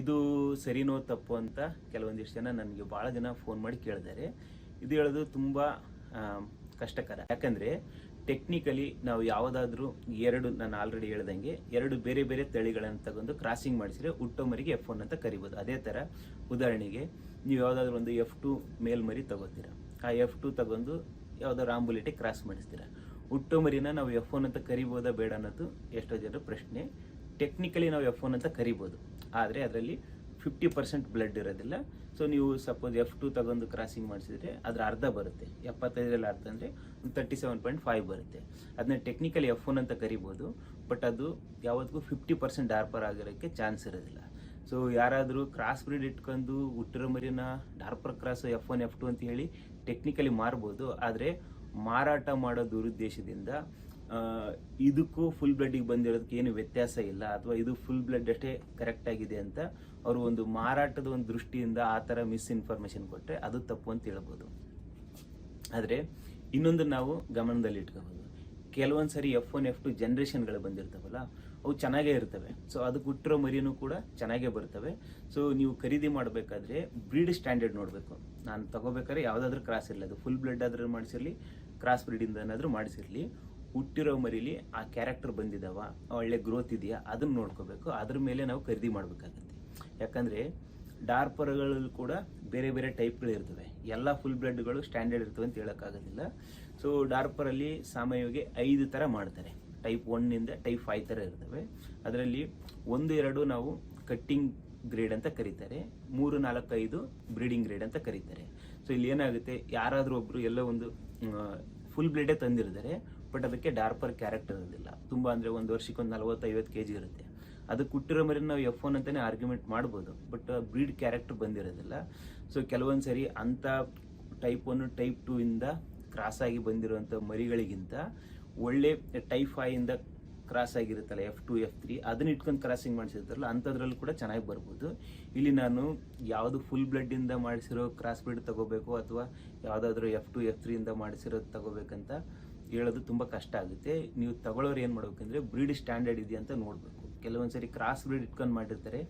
ಇದು ಸರಿನೋ ತಪ್ಪು ಅಂತ ಕೆಲವೊಂದಿಷ್ಟು ಜನ ನನಗೆ ಭಾಳ ಜನ ಫೋನ್ ಮಾಡಿ ಕೇಳಿದ್ದಾರೆ. ಇದು ಹೇಳೋದು ತುಂಬ ಕಷ್ಟಕರ. ಯಾಕಂದರೆ ಟೆಕ್ನಿಕಲಿ ನಾವು ಯಾವುದಾದ್ರೂ ಎರಡು, ನಾನು ಆಲ್ರೆಡಿ ಹೇಳ್ದಂಗೆ ಎರಡು ಬೇರೆ ಬೇರೆ ತಳಿಗಳನ್ನು ತಗೊಂಡು ಕ್ರಾಸಿಂಗ್ ಮಾಡಿಸಿದ್ರೆ ಹುಟ್ಟೋ ಮರಿಗೆ ಎಫ್ ಅಂತ ಕರಿಬೋದು. ಅದೇ ಥರ ಉದಾಹರಣೆಗೆ ನೀವು ಯಾವುದಾದ್ರೂ ಒಂದು ಎಫ್ ಟು ಮೇಲ್ಮರಿ ತಗೋತೀರ. ಆ ಎಫ್ ಟು ತಗೊಂಡು ಯಾವುದಾದ್ರು ಆಂಬುಲೆಟಿ ಕ್ರಾಸ್ ಮಾಡಿಸ್ತೀರ. ಹುಟ್ಟೋ ನಾವು ಎಫ್ ಅಂತ ಕರಿಬೋದಾ ಬೇಡ ಅನ್ನೋದು ಎಷ್ಟೋ ಜನರ ಪ್ರಶ್ನೆ. ಟೆಕ್ನಿಕಲಿ ನಾವು ಎಫ್ ಅಂತ ಕರಿಬೋದು. ಆದರೆ ಅದರಲ್ಲಿ ಫಿಫ್ಟಿ ಪರ್ಸೆಂಟ್ ಬ್ಲಡ್ ಇರೋದಿಲ್ಲ. ಸೊ ನೀವು ಸಪೋಸ್ ಎಫ್ ಟು ತಗೊಂಡು ಕ್ರಾಸಿಂಗ್ ಮಾಡಿಸಿದ್ರೆ ಅದರ ಅರ್ಧ ಬರುತ್ತೆ. ಎಪ್ಪತ್ತೈದರಲ್ಲಿ ಅರ್ಧ ಅಂದರೆ ಒಂದು ತರ್ಟಿ ಸೆವೆನ್ ಪಾಯಿಂಟ್ ಫೈವ್ ಬರುತ್ತೆ. ಅದನ್ನ ಟೆಕ್ನಿಕಲಿ ಎಫ್ ಒನ್ ಅಂತ ಕರಿಬೋದು ಬಟ್ ಅದು ಯಾವತ್ತಿಗೂ ಫಿಫ್ಟಿ ಪರ್ಸೆಂಟ್ ಡಾರ್ಪರ್ ಆಗಿರೋಕ್ಕೆ ಚಾನ್ಸ್ ಇರೋದಿಲ್ಲ. ಸೊ ಯಾರಾದರೂ ಕ್ರಾಸ್ ಬ್ರೀಡ್ ಇಟ್ಕೊಂಡು ಹುಟ್ಟಿರೋ ಮರಿನ Dorper cross F one F two ಅಂತ ಹೇಳಿ ಟೆಕ್ನಿಕಲಿ ಮಾರ್ಬೋದು, ಆದರೆ ಮಾರಾಟ ಮಾಡೋ ದುರುದ್ದೇಶದಿಂದ ಇದಕ್ಕೂ ಫುಲ್ ಬ್ಲಡ್ಡಿಗೆ ಬಂದಿರೋದಕ್ಕೆ ಏನು ವ್ಯತ್ಯಾಸ ಇಲ್ಲ, ಅಥವಾ ಇದು ಫುಲ್ ಬ್ಲಡ್ ಅಷ್ಟೇ ಕರೆಕ್ಟ್ ಆಗಿದೆ ಅಂತ ಅವರು ಒಂದು ಮಾರಾಟದ ಒಂದು ದೃಷ್ಟಿಯಿಂದ ಆ ಥರ ಮಿಸ್ಇನ್ಫಾರ್ಮೇಷನ್ ಕೊಟ್ಟರೆ ಅದು ತಪ್ಪು ಅಂತ ಹೇಳ್ಬೋದು. ಆದರೆ ಇನ್ನೊಂದು ನಾವು ಗಮನದಲ್ಲಿ ಇಟ್ಕೋಬೋದು. ಕೆಲವೊಂದು ಸರಿ ಎಫ್ ಒನ್ ಎಫ್ ಟು ಜನ್ರೇಷನ್ಗಳು ಬಂದಿರ್ತಾವಲ್ಲ, ಅವು ಚೆನ್ನಾಗೇ ಇರ್ತವೆ. ಸೊ ಅದಕ್ಕೆ ಹುಟ್ಟಿರೋ ಮರಿನೂ ಕೂಡ ಚೆನ್ನಾಗೇ ಬರ್ತವೆ. ಸೊ ನೀವು ಖರೀದಿ ಮಾಡಬೇಕಾದ್ರೆ ಬ್ರೀಡ್ ಸ್ಟ್ಯಾಂಡರ್ಡ್ ನೋಡಬೇಕು. ನಾನು ತಗೋಬೇಕಾದ್ರೆ ಯಾವುದಾದ್ರೂ ಕ್ರಾಸ್ ಇರಲಿ, ಅದು ಫುಲ್ ಬ್ಲಡ್ ಆದರೂ ಮಾಡಿಸಿರಲಿ ಕ್ರಾಸ್ ಬ್ರೀಡಿಂದ ಏನಾದರೂ ಮಾಡಿಸಿರಲಿ. ಹುಟ್ಟಿರೋ ಮರಿಲಿ ಆ ಕ್ಯಾರೆಕ್ಟರ್ ಬಂದಿದ್ದಾವ ಒಳ್ಳೆ ಗ್ರೋತ್ ಇದೆಯಾ, ಅದನ್ನ ನೋಡ್ಕೋಬೇಕು. ಅದ್ರ ಮೇಲೆ ನಾವು ಖರೀದಿ ಮಾಡಬೇಕಾಗತ್ತೆ. ಯಾಕಂದರೆ ಡಾರ್ಪರ್ಗಳಲ್ಲಿ ಕೂಡ ಬೇರೆ ಬೇರೆ ಟೈಪ್ಗಳಿರ್ತವೆ ಎಲ್ಲ ಫುಲ್ ಬ್ಲಡ್ಗಳು ಸ್ಟ್ಯಾಂಡರ್ಡ್ ಇರ್ತವೆ ಅಂತ ಹೇಳೋಕ್ಕಾಗೋದಿಲ್ಲ. ಸೊ ಡಾರ್ಪರಲ್ಲಿ ಸಾಮಾನ್ಯವಾಗಿ ಐದು ಥರ ಮಾಡ್ತಾರೆ. ಟೈಪ್ ಒನ್ನಿಂದ ಟೈಪ್ ಫೈವ್ ಥರ ಇರ್ತವೆ. ಅದರಲ್ಲಿ ಒಂದು, ಎರಡು ನಾವು ಕಟ್ಟಿಂಗ್ ಗ್ರೇಡ್ ಅಂತ ಕರೀತಾರೆ. ಮೂರು, ನಾಲ್ಕು, ಐದು ಬ್ರೀಡಿಂಗ್ ಗ್ರೇಡ್ ಅಂತ ಕರೀತಾರೆ. ಸೊ ಇಲ್ಲಿ ಏನಾಗುತ್ತೆ, ಯಾರಾದರೂ ಒಬ್ಬರು ಎಲ್ಲ ಒಂದು ಫುಲ್ ಬ್ಲೇಡೇ ತಂದಿರ್ತಾರೆ. ಬಟ್ ಅದಕ್ಕೆ ಡಾರ್ಪರ್ ಕ್ಯಾರೆಕ್ಟರ್ ಇರೋದಿಲ್ಲ. ತುಂಬ ಅಂದರೆ ಒಂದು ವರ್ಷಕ್ಕೆ ಒಂದು ನಲವತ್ತು ಐವತ್ತು ಕೆ ಜಿ ಇರುತ್ತೆ. ಅದಕ್ಕೆ ಹುಟ್ಟಿರೋ ಮರಿ ನಾವು ಎಫ್ ಒನ್ ಅಂತಲೇ ಆರ್ಗ್ಯುಮೆಂಟ್ ಮಾಡ್ಬೋದು. ಬಟ್ ಬ್ರೀಡ್ ಕ್ಯಾರೆಕ್ಟರ್ ಬಂದಿರೋದಿಲ್ಲ. ಸೊ ಕೆಲವೊಂದು ಸರಿ ಅಂಥ ಟೈಪ್ ಒನ್ ಟೈಪ್ ಟೂ ಇಂದ ಕ್ರಾಸ್ ಆಗಿ ಬಂದಿರುವಂಥ ಮರಿಗಳಿಗಿಂತ ಒಳ್ಳೆ ಟೈಪ್ ಫೈವ್ ಇಂದ ಕ್ರಾಸ್ ಆಗಿರುತ್ತಲ್ಲ ಎಫ್ ಟು ಎಫ್ ತ್ರೀ ಅದನ್ನ ಇಟ್ಕೊಂಡು ಕ್ರಾಸಿಂಗ್ ಮಾಡಿಸಿರ್ತಾರಲ್ಲ, ಅಂಥದ್ರಲ್ಲಿ ಕೂಡ ಚೆನ್ನಾಗಿ ಬರ್ಬೋದು. ಇಲ್ಲಿ ನಾನು ಯಾವುದು ಫುಲ್ ಬ್ಲಡ್ಡಿಂದ ಮಾಡಿಸಿರೋ ಕ್ರಾಸ್ ಬ್ರೀಡ್ ತಗೋಬೇಕು ಅಥವಾ ಯಾವುದಾದ್ರೂ ಎಫ್ ಟು ಎಫ್ ತ್ರೀಯಿಂದ ಮಾಡಿಸಿರೋದು ತಗೋಬೇಕಂತ ಹೇಳೋದು ತುಂಬ ಕಷ್ಟ ಆಗುತ್ತೆ. ನೀವು ತಗೊಳ್ಳೋರು ಏನು ಮಾಡ್ಬೇಕಂದ್ರೆ ಬ್ರೀಡ್ ಸ್ಟ್ಯಾಂಡರ್ಡ್ ಇದೆಯಾ ಅಂತ ನೋಡಬೇಕು. ಕೆಲವೊಂದು ಸರಿ ಕ್ರಾಸ್ ಬ್ರೀಡ್ ಇಟ್ಕೊಂಡು ಮಾಡಿರ್ತಾರೆ.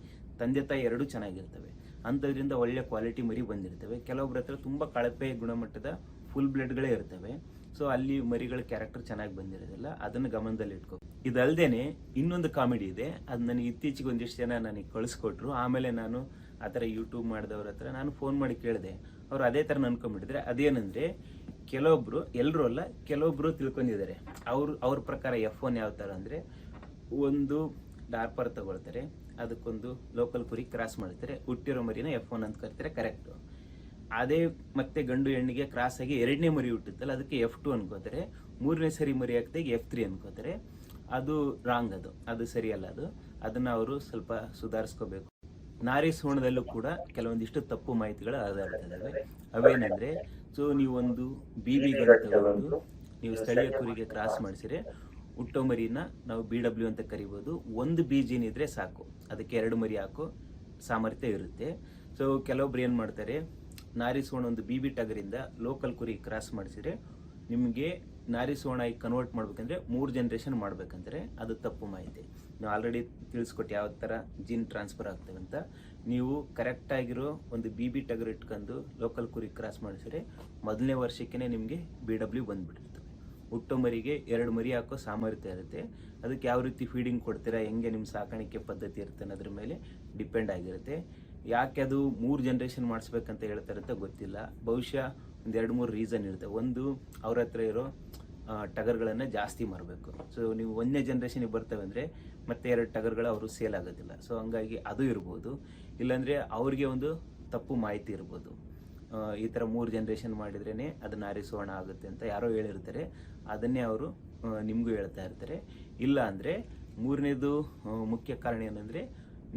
ತಂದೆ ತಾಯಿ ಎರಡೂ ಚೆನ್ನಾಗಿರ್ತವೆ. ಅಂಥದ್ರಿಂದ ಒಳ್ಳೆ ಕ್ವಾಲಿಟಿ ಮರಿ ಬಂದಿರ್ತವೆ. ಕೆಲವೊಬ್ಬರ ಹತ್ರ ತುಂಬ ಕಳಪೆ ಗುಣಮಟ್ಟದ ಫುಲ್ ಬ್ಲಡ್ಗಳೇ ಇರ್ತವೆ. ಸೊ ಅಲ್ಲಿ ಮರಿಗಳ ಕ್ಯಾರೆಕ್ಟರ್ ಚೆನ್ನಾಗಿ ಬಂದಿರೋದಿಲ್ಲ. ಅದನ್ನು ಗಮನದಲ್ಲಿ ಇಟ್ಕೋ ಇದಲ್ದೇನೆ ಇನ್ನೊಂದು ಕಾಮಿಡಿ ಇದೆ. ಅದು ನನಗೆ ಇತ್ತೀಚೆಗೆ ಒಂದಿಷ್ಟು ಜನ ನನಗೆ ಕಳಿಸ್ಕೊಟ್ರು. ಆಮೇಲೆ ನಾನು ಆ ಥರ ಯೂಟ್ಯೂಬ್ ಮಾಡಿದವ್ರ ಹತ್ರ ನಾನು ಫೋನ್ ಮಾಡಿ ಕೇಳಿದೆ. ಅವ್ರು ಅದೇ ಥರ ಅನ್ಕೊಂಡ್ಬಿಟ್ಟಿದ್ರೆ ಅದೇನಂದ್ರೆ ಕೆಲವೊಬ್ರು ಎಲ್ಲರೂ ಅಲ್ಲ, ಕೆಲವೊಬ್ರು ತಿಳ್ಕೊಂಡಿದ್ದಾರೆ. ಅವ್ರು, ಅವ್ರ ಪ್ರಕಾರ ಎಫ್ ಒನ್ ಯಾವ ಥರ ಅಂದರೆ, ಒಂದು ಡಾರ್ಪರ್ ತಗೊಳ್ತಾರೆ, ಅದಕ್ಕೊಂದು ಲೋಕಲ್ ಕುರಿ ಕ್ರಾಸ್ ಮಾಡ್ತಾರೆ, ಹುಟ್ಟಿರೋ ಮರಿನ ಎಫ್ ಒನ್ ಅಂತ ಕರಿತಾರೆ ಕರೆಕ್ಟು ಅದೇ ಮತ್ತೆ ಗಂಡು ಹೆಣ್ಣಿಗೆ ಕ್ರಾಸ್ ಆಗಿ ಎರಡನೇ ಮರಿ ಹುಟ್ಟುತ್ತಲ್ಲ, ಅದಕ್ಕೆ ಎಫ್ ಟು ಅನ್ಕೋತಾರೆ, ಮೂರನೇ ಸರಿ ಮರಿ ಆಗ್ತಾಗ ಎಫ್ ತ್ರೀ ಅನ್ಕೋತಾರೆ. ಅದು ರಾಂಗ್ ಅದು ಅದು ಸರಿಯಲ್ಲ ಅದು. ಅದನ್ನ ಅವರು ಸ್ವಲ್ಪ ಸುಧಾರಿಸ್ಕೋಬೇಕು. ನಾರಿ ಸೋಣದಲ್ಲೂ ಕೂಡ ಕೆಲವೊಂದಿಷ್ಟು ತಪ್ಪು ಮಾಹಿತಿಗಳು ಹರಿದಾಡ್ತಿದ್ದಾವೆ ಅವೇನಂದ್ರೆ ಸೊ ಒಂದು ಬಿ ಬಿ ತಗೊಂಡು ನೀವು ಸ್ಥಳೀಯ ಕುರಿಗೆ ಕ್ರಾಸ್ ಮಾಡಿಸಿದ್ರೆ ಹುಟ್ಟೋ ಮರಿನ ನಾವು ಬಿ ಡಬ್ಲ್ಯೂ ಅಂತ ಕರಿಬೋದು. ಒಂದು ಬೀಜಿನ ಇದ್ರೆ ಸಾಕು. ಅದಕ್ಕೆ ಎರಡು ಮರಿ ಹಾಕೋ ಸಾಮರ್ಥ್ಯ ಇರುತ್ತೆ. ಸೊ ಕೆಲವೊಬ್ರು ಏನು ಮಾಡ್ತಾರೆ ನಾರಿಸೋಣ ಒಂದು ಬಿ ಬಿ ಟಗರಿಂದ ಲೋಕಲ್ ಕುರಿ ಕ್ರಾಸ್ ಮಾಡಿಸಿದ್ರೆ ನಿಮಗೆ ನಾರಿ ಸುವರ್ಣ ಆಗಿ ಕನ್ವರ್ಟ್ ಮಾಡ್ಬೇಕಂದ್ರೆ ಮೂರು ಜನ್ರೇಷನ್ ಮಾಡ್ಬೇಕಂದ್ರೆ ಅದು ತಪ್ಪು ಮಾಹಿತಿ. ನೀವು ಆಲ್ರೆಡಿ ತಿಳಿಸ್ಕೊಟ್ಟು ಯಾವ ಥರ ಜೀನ್ ಟ್ರಾನ್ಸ್ಫರ್ ಆಗ್ತವೆ ಅಂತ. ನೀವು ಕರೆಕ್ಟ್ ಆಗಿರೋ ಒಂದು ಬಿ ಬಿ ಟಗರ್ ಇಟ್ಕೊಂಡು ಲೋಕಲ್ ಕುರಿ ಕ್ರಾಸ್ ಮಾಡಿಸಿದ್ರೆ ಮೊದಲನೇ ವರ್ಷಕ್ಕೇ ನಿಮಗೆ ಬಿ ಡಬ್ಲ್ಯೂ ಬಂದ್ಬಿಟ್ಟಿರ್ತವೆ ಹುಟ್ಟೋ ಮರಿಗೆ ಎರಡು ಮರಿ ಹಾಕೋ ಸಾಮರ್ಥ್ಯ ಇರುತ್ತೆ. ಅದಕ್ಕೆ ಯಾವ ರೀತಿ ಫೀಡಿಂಗ್ ಕೊಡ್ತೀರಾ, ಹೆಂಗೆ ನಿಮ್ಮ ಸಾಕಾಣಿಕೆ ಪದ್ಧತಿ ಇರುತ್ತೆ ಅನ್ನೋದ್ರ ಮೇಲೆ ಡಿಪೆಂಡ್ ಆಗಿರುತ್ತೆ. ಯಾಕೆ ಅದು ಮೂರು ಜನ್ರೇಷನ್ ಮಾಡಿಸ್ಬೇಕಂತ ಹೇಳ್ತಾ ಇರುತ್ತೆ ಗೊತ್ತಿಲ್ಲ. ಬಹುಶಃ ಒಂದು ಎರಡು ಮೂರು ರೀಸನ್ ಇರುತ್ತೆ. ಒಂದು ಅವ್ರ ಹತ್ರ ಇರೋ ಟಗರ್ಗಳನ್ನು ಜಾಸ್ತಿ ಮಾರಬೇಕು. ಸೊ ನೀವು ಒಂದನೇ ಜನ್ರೇಷನಿಗೆ ಬರ್ತವೆ ಅಂದರೆ ಮತ್ತೆ ಎರಡು ಟಗರ್ಗಳು ಅವರು ಸೇಲ್ ಆಗೋದಿಲ್ಲ. ಸೊ ಹಂಗಾಗಿ ಅದು ಇರ್ಬೋದು. ಇಲ್ಲಾಂದರೆ ಅವ್ರಿಗೆ ಒಂದು ತಪ್ಪು ಮಾಹಿತಿ ಇರ್ಬೋದು. ಈ ಥರ ಮೂರು ಜನ್ರೇಷನ್ ಮಾಡಿದ್ರೇ ಅದನ್ನ ಆರಿಸೋಣ ಆಗುತ್ತೆ ಅಂತ ಯಾರೋ ಹೇಳಿರ್ತಾರೆ. ಅದನ್ನೇ ಅವರು ನಿಮಗೂ ಹೇಳ್ತಾ ಇರ್ತಾರೆ. ಇಲ್ಲ ಅಂದರೆ ಮೂರನೇದು ಮುಖ್ಯ ಕಾರಣ ಏನಂದರೆ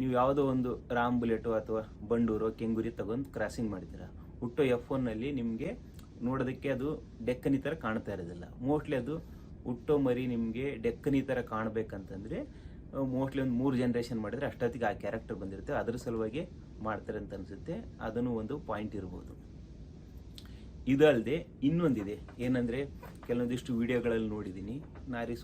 ನೀವು ಯಾವುದೋ ಒಂದು ರಾಮ್ ಬುಲೆಟು ಅಥವಾ ಬಂಡೂರು, ಕೆಂಗುರಿ ತಗೊಂಡು ಕ್ರಾಸಿಂಗ್ ಮಾಡ್ತೀರಾ ಹುಟ್ಟೋ ಎಫ್ ಒನ್ನಲ್ಲಿ ನಿಮಗೆ ನೋಡೋದಕ್ಕೆ ಅದು ಡೆಕ್ಕನಿ ಥರ ಕಾಣ್ತಾ ಇರೋದಿಲ್ಲ. ಮೋಸ್ಟ್ಲಿ ಅದು ಹುಟ್ಟೋ ಮರಿ ನಿಮಗೆ ಡೆಕ್ಕನಿ ಥರ ಕಾಣಬೇಕಂತಂದರೆ ಮೋಸ್ಟ್ಲಿ ಒಂದು ಮೂರು ಜನ್ರೇಷನ್ ಮಾಡಿದ್ರೆ ಅಷ್ಟೊತ್ತಿಗೆ ಆ ಕ್ಯಾರೆಕ್ಟರ್ ಬಂದಿರುತ್ತೆ. ಅದ್ರ ಸಲುವಾಗಿ ಮಾಡ್ತಾರೆ ಅಂತ ಅನಿಸುತ್ತೆ. ಅದನ್ನು ಒಂದು ಪಾಯಿಂಟ್ ಇರ್ಬೋದು. ಇದಲ್ಲದೆ ಇನ್ನೊಂದಿದೆ. ಏನಂದರೆ, ಕೆಲವೊಂದಿಷ್ಟು ವಿಡಿಯೋಗಳಲ್ಲಿ ನೋಡಿದ್ದೀನಿ. ನಾರಿ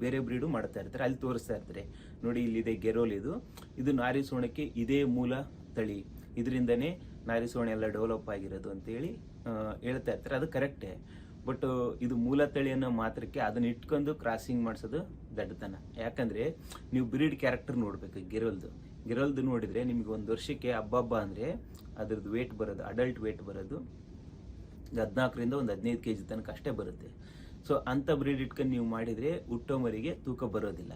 ಬೇರೆ ಬ್ರೀಡು ಮಾಡ್ತಾ ಇರ್ತಾರೆ. ಅಲ್ಲಿ ತೋರಿಸ್ತಾ ಇರ್ತಾರೆ. ನೋಡಿ, ಇಲ್ಲಿದೆ ಗೆರೋಲ್ ಇದು. ಇದು ನಾರಿ ಸುವರ್ಣಕ್ಕೆ ಇದೇ ಮೂಲ ತಳಿ. ಇದರಿಂದನೇ ನಾರಿ ಸುವರ್ಣ ಎಲ್ಲ ಡೆವಲಪ್ ಆಗಿರೋದು ಅಂತೇಳಿ ಹೇಳ್ತಾ ಇರ್ತಾರೆ. ಅದು ಕರೆಕ್ಟೇ ಬಟ್ ಇದು ಮೂಲ ತಳಿ ಅನ್ನೋ ಮಾತ್ರಕ್ಕೆ ಅದನ್ನ ಇಟ್ಕೊಂಡು ಕ್ರಾಸಿಂಗ್ ಮಾಡಿಸೋದು ದಡ್ಡತನ. ಯಾಕಂದ್ರೆ ನೀವು ಬ್ರೀಡ್ ಕ್ಯಾರೆಕ್ಟರ್ ನೋಡ್ಬೇಕು ಗಿರಲ್ದು. ಗಿರಲ್ದು ನೋಡಿದ್ರೆ ನಿಮ್ಗೆ ಒಂದು ವರ್ಷಕ್ಕೆ ಹಬ್ಬ ಅಂದ್ರೆ ಅದ್ರದ್ದು ವೇಟ್ ಬರೋದು ಅಡಲ್ಟ್ ವೇಟ್ ಬರೋದು ಹದಿನಾಲ್ಕರಿಂದ ಒಂದು ಹದಿನೈದು ಕೆ ಜಿ ತನಕ ಅಷ್ಟೇ ಬರುತ್ತೆ. ಸೊ ಅಂಥ ಬ್ರೀಡ್ ಇಟ್ಕೊಂಡು ನೀವು ಮಾಡಿದರೆ ಹುಟ್ಟೋಮರಿಗೆ ತೂಕ ಬರೋದಿಲ್ಲ.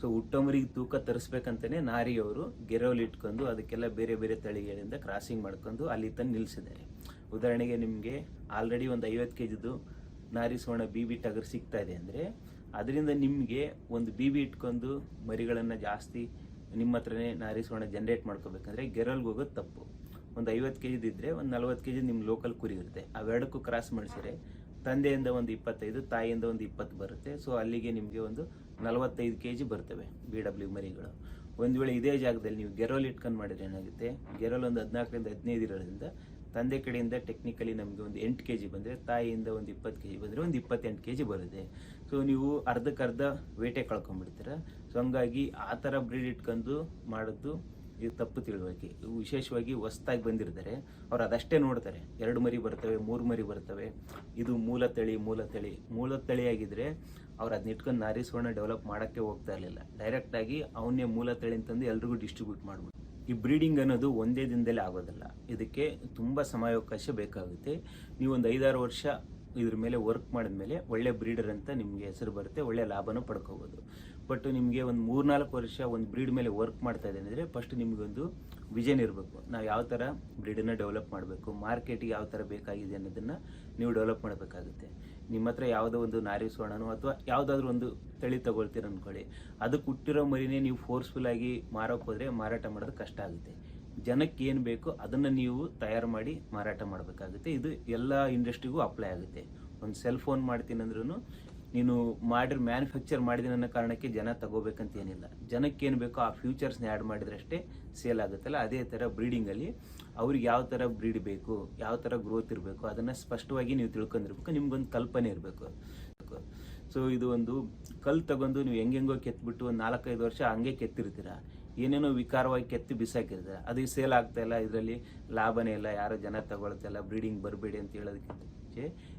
ಸೊ ಹುಟ್ಟೋಮರಿಗೆ ತೂಕ ತರಿಸ್ಬೇಕಂತಲೇ ನಾರಿಯವರು ಗೆರೋಲ್ ಇಟ್ಕೊಂಡು ಅದಕ್ಕೆಲ್ಲ ಬೇರೆ ಬೇರೆ ತಳಿಗಳಿಂದ ಕ್ರಾಸಿಂಗ್ ಮಾಡ್ಕೊಂಡು ಅಲ್ಲಿ ತಂದು ನಿಲ್ಲಿಸಿದ್ದಾರೆ ಉದಾಹರಣೆಗೆ ನಿಮಗೆ ಆಲ್ರೆಡಿ ಒಂದು ಐವತ್ತು ಕೆ ಜಿದು ನಾರಿ ಸೋಣ ಬಿ ಬಿ ಟಗರ್ ಸಿಗ್ತಾ ಇದೆ ಅಂದರೆ ಅದರಿಂದ ನಿಮಗೆ ಒಂದು ಬಿ ಬಿ ಇಟ್ಕೊಂಡು ಮರಿಗಳನ್ನು ಜಾಸ್ತಿ ನಿಮ್ಮ ಹತ್ರನೇ ನಾರಿ ಸೋಣ ಜನ್ರೇಟ್ ಮಾಡ್ಕೋಬೇಕಂದ್ರೆ ಗೆರಲ್ಗೆ ಹೋಗೋದು ತಪ್ಪು. ಒಂದು ಐವತ್ತು ಕೆ ಜಿದಿದ್ದರೆ ಒಂದು ನಲ್ವತ್ತು ಕೆ ಜಿ ನಿಮ್ಮ ಲೋಕಲ್ ಕುರಿ ಇರುತ್ತೆ. ಅವೆರಡಕ್ಕೂ ಕ್ರಾಸ್ ಮಾಡಿಸಿದ್ರೆ ತಂದೆಯಿಂದ ಒಂದು ಇಪ್ಪತ್ತೈದು, ತಾಯಿಯಿಂದ ಒಂದು ಇಪ್ಪತ್ತು ಬರುತ್ತೆ. ಸೊ ಅಲ್ಲಿಗೆ ನಿಮಗೆ ಒಂದು ನಲವತ್ತೈದು ಕೆ ಜಿ ಬರ್ತವೆ ಬಿ ಡಬ್ಲ್ಯೂ ಮರಿಗಳು. ಒಂದು ವೇಳೆ ಇದೇ ಜಾಗದಲ್ಲಿ ನೀವು ಗೆರೋಲ್ ಇಟ್ಕೊಂಡು ಮಾಡಿದ್ರೆ ಏನಾಗುತ್ತೆ? ಗೆರೋಲ್ ಒಂದು ಹದಿನಾಲ್ಕರಿಂದ ಹದಿನೈದು ಇರೋದ್ರಿಂದ ತಂದೆ ಕಡೆಯಿಂದ ಟೆಕ್ನಿಕಲಿ ನಮಗೆ ಒಂದು ಎಂಟು ಕೆ ಜಿ ಬಂದರೆ, ತಾಯಿಯಿಂದ ಒಂದು ಇಪ್ಪತ್ತು ಕೆ ಜಿ ಬಂದರೆ ಒಂದು ಇಪ್ಪತ್ತೆಂಟು ಕೆ ಜಿ ಬರುತ್ತೆ. ಸೊ ನೀವು ಅರ್ಧಕ್ಕರ್ಧ ವೇಟೆ ಕಳ್ಕೊಂಡ್ಬಿಡ್ತೀರ. ಸೊ ಹಂಗಾಗಿ ಆ ಥರ ಬ್ರೀಡ್ ಇಟ್ಕೊಂಡು ಮಾಡೋದು ಇದು ತಪ್ಪು ತಿಳುವಳಿಕೆ. ವಿಶೇಷವಾಗಿ ಹೊಸ್ದಾಗಿ ಬಂದಿರ್ತಾರೆ. ಅವ್ರು ಅದಷ್ಟೇ ನೋಡ್ತಾರೆ. ಎರಡು ಮರಿ ಬರ್ತವೆ, ಮೂರು ಮರಿ ಬರ್ತವೆ. ಇದು ಮೂಲ ತಳಿ ಮೂಲ ತಳಿ. ಮೂಲ ತಳಿ ಆಗಿದ್ದರೆ ಅವ್ರು ಅದನ್ನ ಇಟ್ಕೊಂಡು ನಾರಿ ಡೆವಲಪ್ ಮಾಡೋಕ್ಕೆ ಹೋಗ್ತಾ ಇರಲಿಲ್ಲ. ಡೈರೆಕ್ಟಾಗಿ ಅವನ್ನೇ ಮೂಲ ತಳಿ ಅಂತಂದು ಎಲ್ರಿಗೂ ಡಿಸ್ಟ್ರಿಬ್ಯೂಟ್ ಮಾಡ್ಬೋದು ಈ ಬ್ರೀಡಿಂಗ್ ಅನ್ನೋದು ಒಂದೇ ದಿನದಲ್ಲಿ ಆಗೋದಿಲ್ಲ. ಇದಕ್ಕೆ ತುಂಬ ಸಮಯಾವಕಾಶ ಬೇಕಾಗುತ್ತೆ. ನೀವು ಒಂದು ಐದಾರು ವರ್ಷ ಇದ್ರ ಮೇಲೆ ವರ್ಕ್ ಮಾಡಿದ್ಮೇಲೆ ಒಳ್ಳೆ ಬ್ರೀಡರ್ ಅಂತ ನಿಮಗೆ ಹೆಸರು ಬರುತ್ತೆ, ಒಳ್ಳೆ ಲಾಭನೂ ಪಡ್ಕೋಬೋದು. ಬಟ್ ನಿಮಗೆ ಒಂದು ಮೂರ್ನಾಲ್ಕು ವರ್ಷ ಒಂದು ಬ್ರೀಡ್ ಮೇಲೆ ವರ್ಕ್ ಮಾಡ್ತಾ ಇದೆ ಅಂದರೆ ಫಸ್ಟ್ ನಿಮಗೊಂದು ವಿಜನ್ ಇರಬೇಕು. ನಾವು ಯಾವ ಥರ ಬ್ರೀಡನ್ನು ಡೆವಲಪ್ ಮಾಡಬೇಕು ಮಾರ್ಕೆಟಿಗೆ ಯಾವ ಥರ ಬೇಕಾಗಿದೆ ಅನ್ನೋದನ್ನು ನೀವು ಡೆವಲಪ್ ಮಾಡಬೇಕಾಗುತ್ತೆ. ನಿಮ್ಮ ಹತ್ರ ಯಾವುದೋ ಒಂದು ನಾರಿ ಸ್ವರ್ಣನೋ ಅಥವಾ ಯಾವುದಾದ್ರೂ ಒಂದು ತಳಿ ತಗೊಳ್ತೀರ ಅಂದ್ಕೊಳ್ಳಿ ಅದಕ್ಕೆ ಹುಟ್ಟಿರೋ ಮರಿನೇ ನೀವು ಫೋರ್ಸ್ಫುಲ್ ಆಗಿ ಮಾರೋಕೆ ಹೋದರೆ ಮಾರಾಟ ಮಾಡೋದು ಕಷ್ಟ ಆಗುತ್ತೆ. ಜನಕ್ಕೆ ಏನು ಬೇಕೋ ಅದನ್ನು ನೀವು ತಯಾರು ಮಾಡಿ ಮಾರಾಟ ಮಾಡಬೇಕಾಗುತ್ತೆ. ಇದು ಎಲ್ಲ ಇಂಡಸ್ಟ್ರಿಗೂ ಅಪ್ಲೈ ಆಗುತ್ತೆ. ಒಂದು ಸೆಲ್ ಫೋನ್ ಮಾಡ್ತೀನಿ ಅಂದ್ರೂ ನೀನು ಮಾಡಿರ್ ಮ್ಯಾನುಫ್ಯಾಕ್ಚರ್ ಮಾಡಿದ್ದೀನಿ ಅನ್ನೋ ಕಾರಣಕ್ಕೆ ಜನ ತಗೋಬೇಕಂತ ಏನಿಲ್ಲ. ಜನಕ್ಕೆ ಏನು ಬೇಕೋ ಆ ಫ್ಯೂಚರ್ಸ್ನ ಆ್ಯಡ್ ಮಾಡಿದ್ರಷ್ಟೇ ಸೇಲ್ ಆಗುತ್ತಲ್ಲ? ಅದೇ ಥರ ಬ್ರೀಡಿಂಗಲ್ಲಿ ಅವ್ರಿಗೆ ಯಾವ ಥರ ಬ್ರೀಡ್ ಬೇಕು, ಯಾವ ಥರ ಗ್ರೋತ್ ಇರಬೇಕು, ಅದನ್ನು ಸ್ಪಷ್ಟವಾಗಿ ನೀವು ತಿಳ್ಕೊಂಡಿರ್ಬೇಕು, ನಿಮ್ಗೊಂದು ಕಲ್ಪನೆ ಇರಬೇಕು. ಸೊ ಇದು ಒಂದು ಕಲ್ ತಗೊಂಡು ನೀವು ಹೆಂಗೆಂಗೋ ಕೆತ್ತಿಬಿಟ್ಟು ಒಂದು ನಾಲ್ಕೈದು ವರ್ಷ ಹಂಗೆ ಕೆತ್ತಿರ್ತೀರ? ಏನೇನೋ ವಿಕಾರವಾಗಿ ಕೆತ್ತಿ ಬಿಸಾಕಿರ್ತೀರ? ಅದು ಸೇಲ್ ಆಗ್ತಾಯಿಲ್ಲ ಇಲ್ಲ, ಇದರಲ್ಲಿ ಲಾಭನೇ ಇಲ್ಲ, ಯಾರೋ ಜನ ತಗೊಳ್ತಿಲ್ಲ ಬ್ರೀಡಿಂಗ್ ಬರಬೇಡಿ ಅಂತ ಹೇಳೋದಕ್ಕಿಂತ.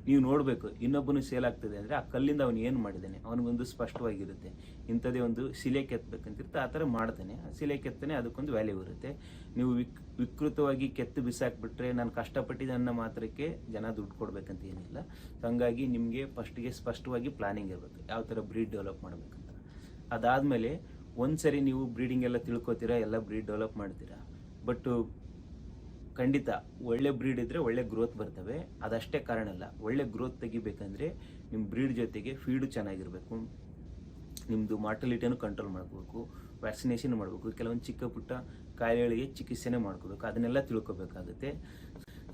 ನೀವು ನೋಡಬೇಕು, ಇನ್ನೊಬ್ಬನು ಸೇಲ್ ಆಗ್ತದೆ ಅಂದರೆ ಆ ಕಲ್ಲಿಂದ ಅವನು ಏನು ಮಾಡಿದ್ದಾನೆ? ಅವನಿಗೊಂದು ಸ್ಪಷ್ಟವಾಗಿರುತ್ತೆ. ಇಂಥದೇ ಒಂದು ಶಿಲೆ ಕೆತ್ತಬೇಕಂತಿರುತ್ತೆ ಆ ಥರ ಮಾಡ್ತಾನೆ. ಆ ಶಿಲೆ ಕೆತ್ತನೆ ಅದಕ್ಕೊಂದು ವ್ಯಾಲ್ಯೂ ಇರುತ್ತೆ. ನೀವು ವಿಕ್, ವಿಕೃತವಾಗಿ ಕೆತ್ತು ಬಿಸಾಕ್ಬಿಟ್ರೆ ನಾನು ಕಷ್ಟಪಟ್ಟಿದ್ದೆ ಅನ್ನೋ ಮಾತ್ರಕ್ಕೆ ಜನ ದುಡ್ಡು ಕೊಡಬೇಕಂತ ಏನಿಲ್ಲ. ಹಂಗಾಗಿ ನಿಮಗೆ ಫಸ್ಟಿಗೆ ಸ್ಪಷ್ಟವಾಗಿ ಪ್ಲಾನಿಂಗ್ ಇರಬೇಕು. ಯಾವ ಥರ ಬ್ರೀಡ್ ಡೆವಲಪ್ ಮಾಡಬೇಕಂತ. ಅದಾದಮೇಲೆ ಒಂದು ಸರಿ ನೀವು ಬ್ರೀಡಿಂಗ್ ಎಲ್ಲ ತಿಳ್ಕೊತೀರಾ, ಎಲ್ಲ ಬ್ರೀಡ್ ಡೆವಲಪ್ ಮಾಡ್ತೀರಾ? ಬಟ್ ಖಂಡಿತ ಒಳ್ಳೆ ಬ್ರೀಡ್ ಇದ್ದರೆ ಒಳ್ಳೆ ಗ್ರೋತ್ ಬರ್ತವೆ. ಅದಷ್ಟೇ ಕಾರಣ ಅಲ್ಲ, ಒಳ್ಳೆ ಗ್ರೋತ್ ತೆಗಿಬೇಕಂದ್ರೆ ನಿಮ್ಮ ಬ್ರೀಡ್ ಜೊತೆಗೆ ಫೀಡು ಚೆನ್ನಾಗಿರಬೇಕು. ನಿಮ್ಮದು ಮಾರ್ಟಲಿಟಿಯನ್ನು ಕಂಟ್ರೋಲ್ ಮಾಡಬೇಕು ವ್ಯಾಕ್ಸಿನೇಷನ್ ಮಾಡಬೇಕು ಕೆಲವೊಂದು ಚಿಕ್ಕ ಪುಟ್ಟ ಕಾಯಿಲೆಗಳಿಗೆ ಚಿಕಿತ್ಸೆನೇ ಮಾಡ್ಕೋಬೇಕು. ಅದನ್ನೆಲ್ಲ ತಿಳ್ಕೊಬೇಕಾಗುತ್ತೆ.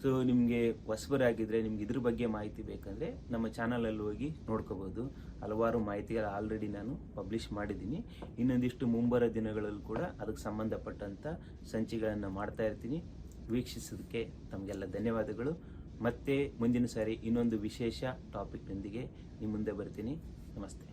ಸೊ ನಿಮಗೆ ಹೊಸಬರಾಗಿದ್ದರೆ ನಿಮ್ಗೆ ಇದ್ರ ಬಗ್ಗೆ ಮಾಹಿತಿ ಬೇಕಂದರೆ ನಮ್ಮ ಚಾನಲಲ್ಲಿ ಹೋಗಿ ನೋಡ್ಕೋಬೋದು. ಹಲವಾರು ಮಾಹಿತಿಗಳು ಆಲ್ರೆಡಿ ನಾನು ಪಬ್ಲಿಷ್ ಮಾಡಿದ್ದೀನಿ. ಇನ್ನೊಂದಿಷ್ಟು ಮುಂಬರೋ ದಿನಗಳಲ್ಲೂ ಕೂಡ ಅದಕ್ಕೆ ಸಂಬಂಧಪಟ್ಟಂಥ ಸಂಚಿಗಳನ್ನು ಮಾಡ್ತಾ ಇರ್ತೀನಿ. ವೀಕ್ಷಿಸೋದಕ್ಕೆ ತಮಗೆಲ್ಲ ಧನ್ಯವಾದಗಳು. ಮತ್ತೆ ಮುಂದಿನ ಸಾರಿ ಇನ್ನೊಂದು ವಿಶೇಷ ಟಾಪಿಕ್ನೊಂದಿಗೆ ನಿಮ್ಮ ಮುಂದೆ ಬರ್ತೀನಿ. ನಮಸ್ತೆ.